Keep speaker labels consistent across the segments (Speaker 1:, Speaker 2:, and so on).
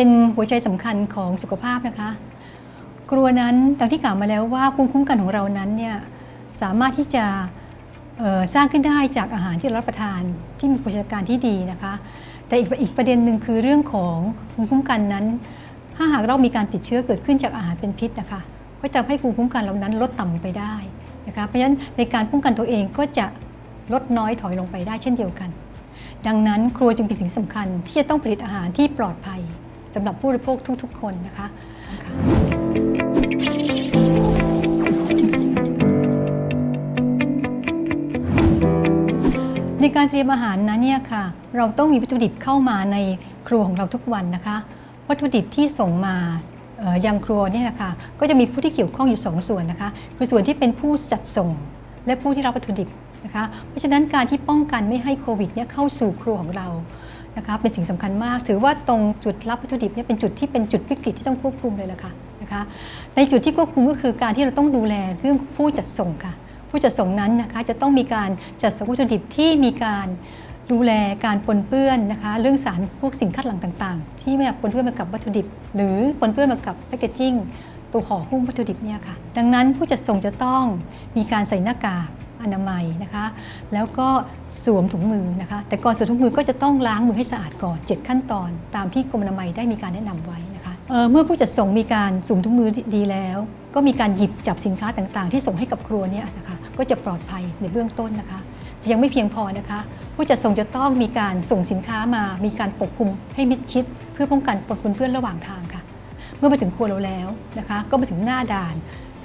Speaker 1: เป็นหัวใจสำคัญของสุขภาพนะคะครัวนั้นดังที่กล่าวมาแล้วว่าภูมิคุ้มกันของเรานั้นเนี่ยสามารถที่จะสร้างขึ้นได้จากอาหารที่เรารับประทานที่มีโภชนาการที่ดีนะคะ แต่อีกอีกประเด็นหนึ่งคือเรื่องของภูมิคุ้มกันนั้น ถ้าหากเรามีการติดเชื้อเกิดขึ้นจากอาหารเป็นพิษนะคะ ก็จะทำให้ภูมิคุ้มกันเรานั้นลดต่ำลงไปได้นะคะ เพราะฉะนั้นในการป้องกันตัวเองก็จะลดน้อยถอยลงไปได้เช่นเดียวกัน ดังนั้นครัวจึงเป็นสิ่งสำคัญที่จะต้องผลิตอาหารที่ปลอดภัย สำหรับผู้บริโภคทุก ๆ คนนะคะค่ะในการเตรียมอาหารนั้นเนี่ยค่ะ เราต้องมีวัตถุดิบเข้ามาในครัวของเราทุกวันนะคะ วัตถุดิบที่ส่งมาเอ่อยังครัวเนี่ยนะคะก็จะมีผู้ที่เกี่ยวข้องอยู่ 2 ส่วนนะคะ คือส่วนที่เป็นผู้จัดส่ง และผู้ที่รับวัตถุดิบนะคะ เพราะฉะนั้นการที่ป้องกันไม่ให้โควิดเนี่ยเข้าสู่ครัวของเรา นะคะเป็นสิ่งสำคัญมาก ถือว่าตรงจุดรับวัตถุดิบเนี่ยเป็นจุดที่เป็นจุดวิกฤตที่ต้องควบคุมเลยล่ะค่ะนะคะในจุดที่ควบคุมก็คือการที่เราต้องดูแลเรื่องผู้จัดส่งค่ะ ผู้จัดส่งนั้นนะคะจะต้องมีการจัดส่งวัตถุดิบที่มีการดูแลการปนเปื้อนนะคะ เรื่องสารพวกสิ่งคัดหลั่งต่างๆ ที่ไม่ปนเปื้อนมากับวัตถุดิบ หรือปนเปื้อนมากับแพคเกจจิ้งตัวห่อหุ้มวัตถุดิบเนี่ยค่ะ ดังนั้นผู้จัดส่งจะต้องมีการใส่หน้ากาก อนามัยนะคะ แล้วก็สวมถุงมือนะคะ แต่ก่อนสวมถุงมือก็จะต้องล้างมือให้สะอาดก่อน 7 ขั้นตอน ตามที่กรมอนามัยได้มีการแนะนำไว้นะคะเเมื่อผู้จัดส่งมีการสวมถุงมือดีแล้ว ก็มีการหยิบจับสินค้าต่างๆ ที่ส่งให้กับครัวเนี่ยนะคะก็จะปลอดภัยในเบื้องต้นนะคะแต่ยังไม่เพียงพอนะคะ ผู้จัดส่งจะต้องมีการส่งสินค้ามา มีการปกคลุมให้มิดชิด เพื่อป้องกันปนเปื้อนระหว่างทางค่ะ เมื่อมาถึงครัวเราแล้วนะคะ ก็มาถึงหน้าด่าน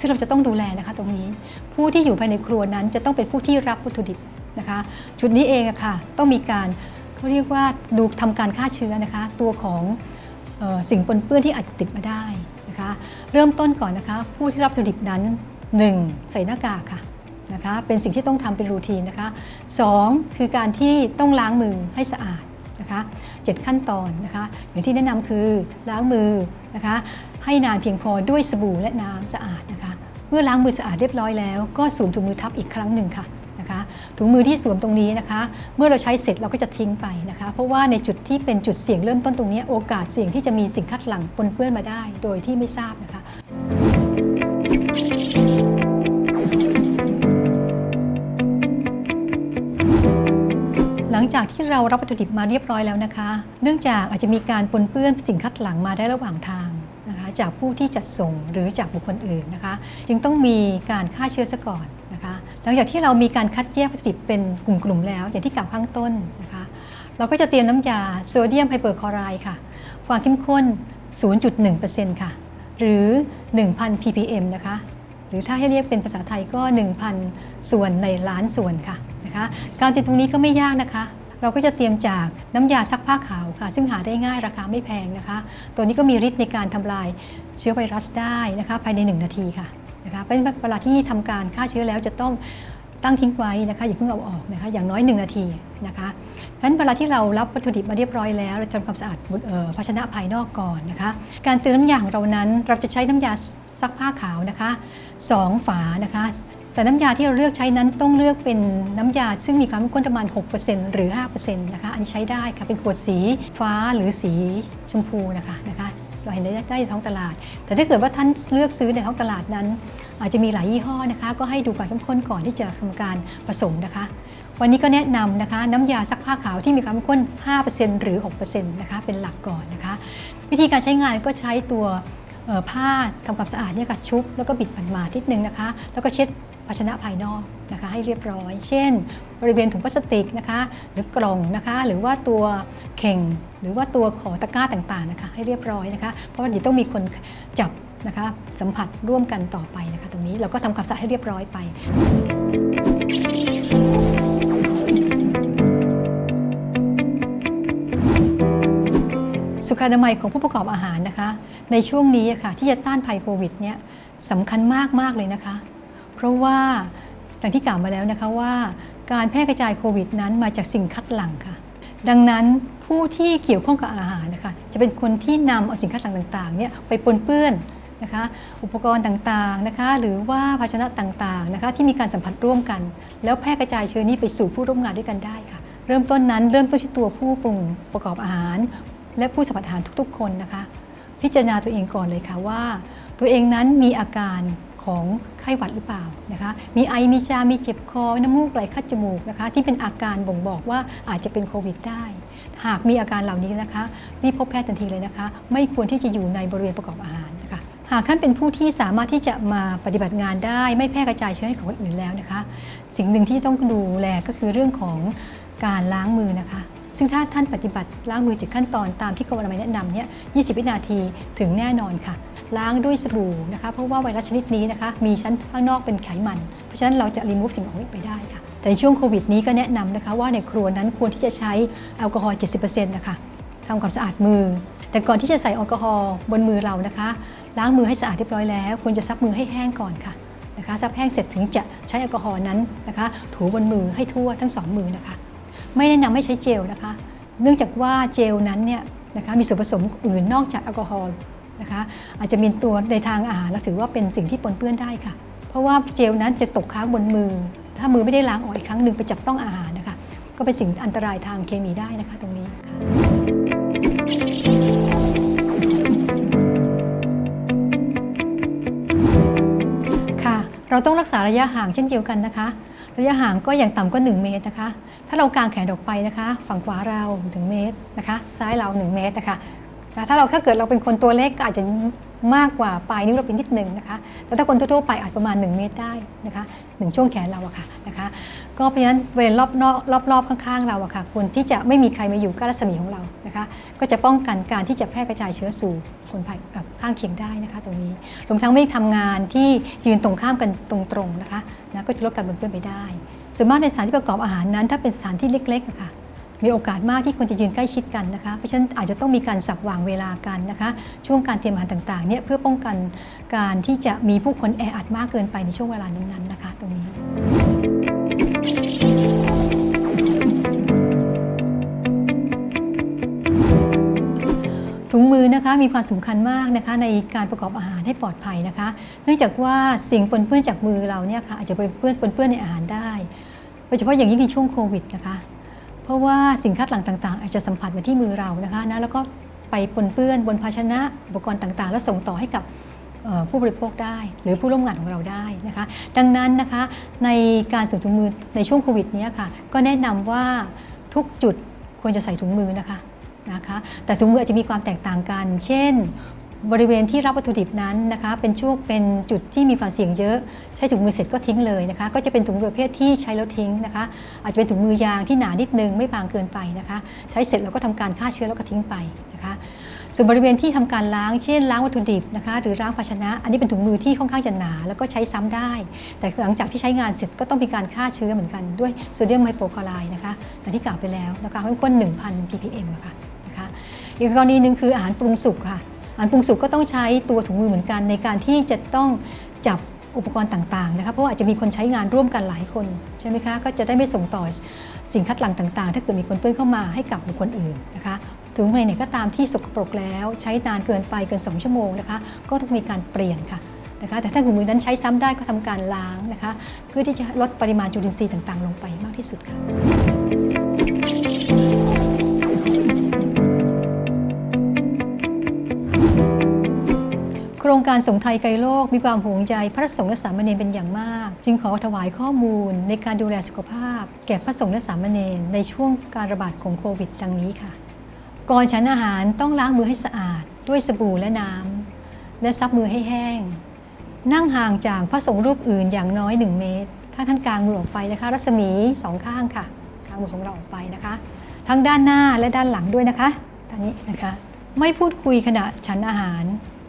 Speaker 1: ซึ่งเราจะต้องดูแลนะคะตรงนี้ ผู้ที่อยู่ภายในครัวนั้นจะต้องเป็นผู้ที่รับวัตถุดิบนะคะจุดนี้เองอะค่ะต้องมีการเขาเรียกว่าดูทำการฆ่าเชื้อนะคะ ตัวของออสิ่งปนเปื้อนที่อาจจะติดมาได้นะคะเริ่มต้นก่อนนะคะ ผู้ที่รับวัตถุดิบนั้น 1. ใส่หน้ากากค่ะนะคะเป็นสิ่งที่ต้องทำเป็นรูทีนนะคะ 2. คือการที่ต้องล้างมือให้สะอาดนะคะ 7 ขั้นตอนนะคะอย่างที่แนะนำคือล้างมือนะคะให้นานเพียงพอด้วยสบู่และน้ำสะอาดนะคะเมื่อล้างมือสะอาดเรียบร้อยแล้วก็สวมถุงมือทับอีกครั้งหนึ่งค่ะนะคะถุงมือที่สวมตรงนี้นะคะ เมื่อเราใช้เสร็จเราก็จะทิ้งไปนะคะ เพราะว่าในจุดที่เป็นจุดเสี่ยงเริ่มต้นตรงนี้ โอกาสเสี่ยงที่จะมีสิ่งคัดหลั่งปนเปื้อนมาได้ โดยที่ไม่ทราบนะคะ จากที่เรารับวัตถุดิบมาเรียบร้อยแล้วนะคะ เนื่องจากอาจจะมีการปนเปื้อนสิ่งคัดหลังมาได้ระหว่างทางนะคะจากผู้ที่จัดส่งหรือจากบุคคลอื่นนะคะ จึงต้องมีการฆ่าเชื้อซะก่อนนะคะหลังจากที่เรามีการคัดแยกวัตถุดิบเป็นกลุ่มๆแล้ว อย่างที่กล่าวข้างต้นนะคะ เราก็จะเตรียมน้ำยาโซเดียมไฮเปอร์คลอไรด์ค่ะ ความเข้มข้น 0.1%ค่ะ หรือ 1,000 ppm นะคะหรือถ้าให้เรียกเป็นภาษาไทยก็ 1,000 ส่วนในล้านส่วนค่ะนะคะ การเตรียมตรงนี้ก็ไม่ยากนะคะ เราก็จะเตรียมจากน้ำยาซักผ้าขาวค่ะ ซึ่งหาได้ง่ายราคาไม่แพงนะคะ ตัวนี้ก็มีฤทธิ์ในการทำลายเชื้อไวรัสได้นะคะภายใน 1 นาทีค่ะนะคะเป็นเวลาที่ทำการฆ่าเชื้อแล้วจะต้องตั้งทิ้งไว้นะคะอย่าเพิ่งเอาออกนะคะอย่างน้อย 1 นาทีนะคะเพราะฉะนั้นเวลาที่เรารับวัตถุดิบมาเรียบร้อยแล้วเราทำความสะอาดเออภาชนะภายนอกก่อนนะคะการเตรียมน้ำยาของเรานั้นเราจะใช้น้ำยาซักผ้าขาวนะคะสองฝานะคะ แต่น้ำยาที่เราเลือกใช้นั้นต้องเลือกเป็นน้ำยา ซึ่งมีความเข้มข้นประมาณ 6%หรือ 5%นะคะอันนี้ใช้ได้ค่ะเป็นขวดสีฟ้าหรือสีชมพูนะคะนะคะเราเห็นได้ได้ในท้องตลาด แต่ถ้าเกิดว่าท่านเลือกซื้อในท้องตลาดนั้น อาจจะมีหลายยี่ห้อนะคะ ก็ให้ดูความเข้มข้นก่อนที่จะทำการผสมนะคะ วันนี้ก็แนะนำนะคะน้ำยาซักผ้าขาวที่มีความเข้มข้น 5%หรือ 6%นะคะเป็นหลักก่อนนะคะ วิธีการใช้งานก็ใช้ตัวผ้าทำความสะอาดเนี่ยค่ะชุบแล้วก็บิดมันมาทิดนึงนะคะ แล้วก็เช็ด ภาชนะภายนอกนะคะให้เรียบร้อย เช่น บริเวณถุงพลาสติกนะคะหรือกล่องนะคะหรือว่าตัวเข่ง หรือว่าตัวขอตะกร้าต่างๆนะคะให้เรียบร้อยนะคะเพราะว่าเดี๋ยวต้องมีคนจับนะคะสัมผัสร่วมกันต่อไปนะคะตรงนี้เราก็ทำความสะอาดให้เรียบร้อยไปสุขอนามัยของผู้ประกอบอาหารนะคะ ในช่วงนี้ะค่ะที่จะต้านภัยโควิดเนี่ยสำคัญมากมากๆเลยนะคะ ราะว่าอย่างที่กล่าวมาแล้วนะคะว่าการแพร่กระจายโควิดนั้นมาจากสิ่งคัดหลั่งค่ะดังนั้นผู้ที่เกี่ยวข้องกับอาหารนะคะจะเป็นคนที่นำเอาสิ่งคัดหลังต่างๆเนี่ยไปปนเปื้อนนะคะอุปกรณ์ต่างๆนะคะหรือว่าภาชนะต่างๆนะคะที่มีการสัมผัสร่วมกัน แล้วแพร่กระจายเชื้อนี้ไปสู่ผู้ร่วมงานด้วยกันได้ค่ะ เริ่มต้นนั้นเริ่มต้นที่ตัวผู้ปรุงประกอบอาหาร และผู้สัมผัสอาหารทุกๆ คนนะคะ พิจารณาตัวเองก่อนเลยค่ะว่า ตัวเองนั้นมีอาการ ของไข้หวัดหรือเปล่านะคะ มีไอมีจาม มีเจ็บคอ น้ำมูกไหลคัดจมูกนะคะ ที่เป็นอาการบ่งบอกว่าอาจจะเป็นโควิดได้ หากมีอาการเหล่านี้นะคะรีบพบแพทย์ทันทีเลยนะคะ ไม่ควรที่จะอยู่ในบริเวณประกอบอาหารนะคะหากท่านเป็นผู้ที่สามารถที่จะมาปฏิบัติงานได้ ไม่แพร่กระจายเชื้อให้กับคนอื่นแล้วนะคะ สิ่งหนึ่งที่ต้องดูแลก็คือเรื่องของการล้างมือนะคะ ซึ่งถ้าท่านปฏิบัติล้างมือจากขั้นตอนตามที่กรมอนามัยแนะนำเนี่ย 20 วินาทีถึงแน่นอนค่ะ ล้างด้วยสบู่นะคะเพราะว่าไวรัสชนิดนี้นะคะมีชั้นข้างนอกเป็นไขมัน เพราะฉะนั้นเราจะรีมูฟสิ่งของนี้ไปได้ค่ะแต่ในช่วงโควิดนี้ก็แนะนำนะคะว่าในครัวนั้นควรที่จะใช้แอลกอฮอล์ 70%นะคะทำความสะอาดมือ แต่ก่อนที่จะใส่แอลกอฮอล์บนมือเรานะคะ ล้างมือให้สะอาดเรียบร้อยแล้ว ควรจะซับมือให้แห้งก่อนค่ะนะคะซับแห้งเสร็จถึงจะใช้แอลกอฮอล์นั้นนะคะ ถูบนมือให้ทั่วทั้งสองมือนะคะ ไม่แนะนำให้ใช้เจลนะคะ เนื่องจากว่าเจลนั้นเนี่ยนะคะมีส่วนผสมอื่นนอกจากแอลกอฮอล์ นะคะอาจจะมีตัวในทางอาหารและถือว่าเป็นสิ่งที่ปนเปื้อนได้ค่ะ เพราะว่าเจลนั้นจะตกค้างบนมือ ถ้ามือไม่ได้ล้างออกอีกครั้งหนึ่งไปจับต้องอาหารนะคะ ก็เป็นสิ่งอันตรายทางเคมีได้นะคะตรงนี้ค่ะค่ะ เราต้องรักษาระยะห่างเช่นเดียวกันนะคะ ระยะห่างก็อย่างต่ำก็ 1 เมตรนะคะ ถ้าเรากางแขนออกไปนะคะ ฝั่งขวาเรา 1 เมตรนะคะ ซ้ายเรา 1 เมตรนะคะ ถ้าเราถ้าเกิดเราเป็นคนตัวเล็กก็อาจจะมากกว่าปลายนิ้วเราเป็นนิดหนึ่งนะคะ แต่ถ้าคนทั่วๆไปอาจประมาณ 1 เมตรได้นะคะหนึ่งช่วงแขนเราอะค่ะนะคะ ก็เพราะฉะนั้นเวรรอบนอกรอบๆข้างๆ เราอะค่ะควรที่จะไม่มีใครมาอยู่ใกล้รัศมีของเรานะคะ ก็จะป้องกันการที่จะแพร่กระจายเชื้อสู่คนภายข้างเคียงได้นะคะ ตรงนี้รวมทั้งไม่ทำงานที่ยืนตรงข้ามกันตรงๆนะคะนะก็จะลดการปนเปื้อนไปได้ ส่วนมากในสถานที่ประกอบอาหารนั้น ถ้าเป็นสถานที่เล็กๆอะค่ะ มีโอกาสมากที่คนจะยืนใกล้ชิดกันนะคะ เพราะฉะนั้นอาจจะต้องมีการสับวางเวลากันนะคะ ช่วงการเตรียมอาหารต่างๆเนี่ยเพื่อป้องกันการที่จะมีผู้คนแออัดมากเกินไปในช่วงเวลานั้นๆนะคะ ตรงนี้ถุงมือนะคะมีความสำคัญมากนะคะในการประกอบอาหารให้ปลอดภัยนะคะ เนื่องจากว่าสิ่งปนเปื้อนจากมือเราเนี่ยค่ะอาจจะไปเปื้อนปนเปื้อนในอาหารได้โดยเฉพาะอย่างยิ่งในช่วงโควิดนะคะ เพราะว่าสิ่งคัดหลั่งต่างๆ อาจจะสัมผัสมาที่มือเรานะคะนะแล้วก็ไปปนเปื้อนบนภาชนะอุปกรณ์ต่างๆ แล้วส่งต่อให้กับผู้บริโภคได้ หรือผู้ร่วมงานของเราได้นะคะ ดังนั้นนะคะในการสวมถุงมือในช่วงโควิดนี้ค่ะก็แนะนำว่าทุกจุดควรจะใส่ถุงมือนะคะนะคะ แต่ถุงมืออาจจะมีความแตกต่างกัน เช่น บริเวณที่รับวัตถุดิบนั้นนะคะ เป็นช่วงเป็นจุดที่มีความเสี่ยงเยอะ ใช้ถุงมือเสร็จก็ทิ้งเลยนะคะ ก็จะเป็นถุงมือประเภทที่ใช้แล้วทิ้งนะคะ อาจจะเป็นถุงมือยางที่หนานิดนึงไม่บางเกินไปนะคะ ใช้เสร็จเราก็ทำการฆ่าเชื้อแล้วก็ทิ้งไปนะคะ ส่วนบริเวณที่ทำการล้าง เช่นล้างวัตถุดิบนะคะ หรือล้างภาชนะ อันนี้เป็นถุงมือที่ค่อนข้างจะหนา แล้วก็ใช้ซ้ำได้ แต่หลังจากที่ใช้งานเสร็จก็ต้องมีการฆ่าเชื้อเหมือนกันด้วยโซเดียมไฮโปคลอไรด์นะคะอย่างที่กล่าวไปแล้วนะคะเข้มข้น1,000 ppm ะค่ะนะคะอีกกรณีหนึ่งคืออาหารปรุงสุกค่ะ อาหารปรุงสุกก็ต้องใช้ตัวถุงมือเหมือนกัน ในการที่จะต้องจับอุปกรณ์ต่างๆนะคะเพราะว่าอาจจะมีคนใช้งานร่วมกันหลายคนใช่ไหมคะก็จะได้ไม่ส่งต่อสิ่งคัดหลั่งต่างๆ ถ้าเกิดมีคนเปื้อนเข้ามาให้กับบุคคลอื่นนะคะถุงมือไหนก็ตามที่สกปรกแล้ว ใช้นานเกินไปเกิน 2 ชั่วโมงนะคะก็ต้องมีการเปลี่ยนค่ะนะคะแต่ถ้าถุงมือนั้นใช้ซ้ำได้ก็ทำการล้างนะคะเพื่อที่จะลดปริมาณจุลินทรีย์ต่างๆ ลงไปมากที่สุดค่ะ ครงการสงไทยไกลโลกมีความห่วงใยพระสงฆ์และสามเณรเป็นอย่างมาก จึงขอถวายข้อมูลในการดูแลสุขภาพ แก่พระสงฆ์และสามเณรในช่วงการระบาดของโควิด ดังนี้ค่ะ ก่อนฉันอาหารต้องล้างมือให้สะอาด ด้วยสบู่และน้ำและซับมือให้แห้ง นั่งห่างจากพระสงฆ์รูปอื่นอย่างน้อย 1 เมตร ถ้าท่านกางมือออกไปนะคะ รัศมีสองข้างค่ะกางมือของเราออกไปนะคะ ทั้งด้านหน้าและด้านหลังด้วยนะคะตอนนี้นะคะ ไม่พูดคุยขณะฉันอาหาร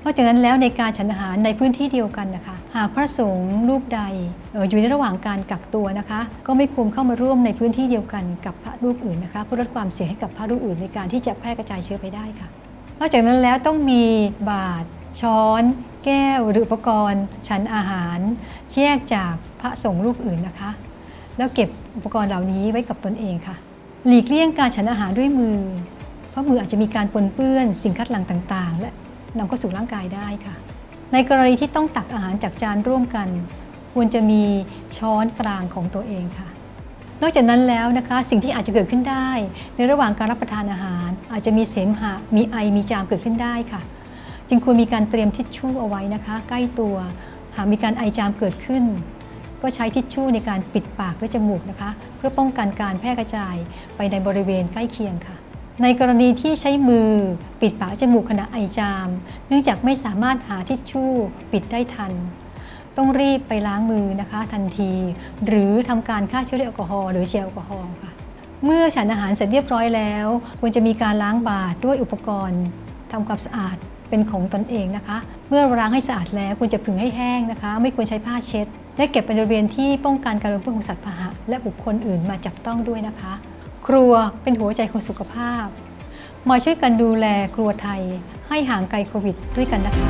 Speaker 1: นอกจากนั้นแล้วในการฉันอาหารในพื้นที่เดียวกันนะคะ หากพระสงฆ์รูปใดเอ่ออยู่ในระหว่างการกักตัวนะคะ ก็ไม่ควรเข้ามาร่วมในพื้นที่เดียวกันกับพระรูปอื่นนะคะเพื่อลดความเสี่ยงให้กับพระรูปอื่นในการที่จะแพร่กระจายเชื้อไปได้ค่ะ นอกจากนั้นแล้วต้องมีบาตรช้อน แก้วหรืออุปกรณ์ฉันอาหารแยกจากพระสงฆ์รูปอื่นนะคะ แล้วเก็บอุปกรณ์เหล่านี้ไว้กับตนเองค่ะ หลีกเลี่ยงการฉันอาหารด้วยมือ เพราะมืออาจจะมีการปนเปื้อนสิ่งคัดหลั่งต่าง ๆ และ นำเข้าสู่ร่างกายได้ค่ะ ในกรณีที่ต้องตักอาหารจากจานร่วมกัน ควรจะมีช้อนกลางของตัวเองค่ะ นอกจากนั้นแล้วนะคะสิ่งที่อาจจะเกิดขึ้นได้ ในระหว่างการรับประทานอาหาร อาจจะมีเสมหะมีไอมีจามเกิดขึ้นได้ค่ะ จึงควรมีการเตรียมทิชชู่เอาไว้นะคะ ใกล้ตัวหากมีการไอจามเกิดขึ้น ก็ใช้ทิชชู่ในการปิดปากและจมูกนะคะ เพื่อป้องกันการแพร่กระจายไปในบริเวณใกล้เคียงค่ะ ในกรณีที่ใช้มือปิดปากจมูกขณะไอจาม เนื่องจากไม่สามารถหาทิชชู่ปิดได้ทัน ต้องรีบไปล้างมือนะคะทันที หรือทำการฆ่าเชื้อด้วยแอลกอฮอล์หรือเจลแอลกอฮอล์ค่ะ เมื่อฉันอาหารเสร็จเรียบร้อยแล้ว ควรจะมีการล้างบาตรด้วยอุปกรณ์ทำความสะอาดเป็นของตนเองนะคะ เมื่อล้างให้สะอาดแล้วควรจะผึ่งให้แห้งนะคะ ไม่ควรใช้ผ้าเช็ด และเก็บเป็นบริเวณที่ป้องกันการรวมเพื่อนของสัตว์พาหะและบุคคลอื่นมาจับต้องด้วยนะคะ ครัวเป็นหัวใจของสุขภาพ มาช่วยกันดูแลครัวไทยให้ห่างไกลโควิดด้วยกันนะคะ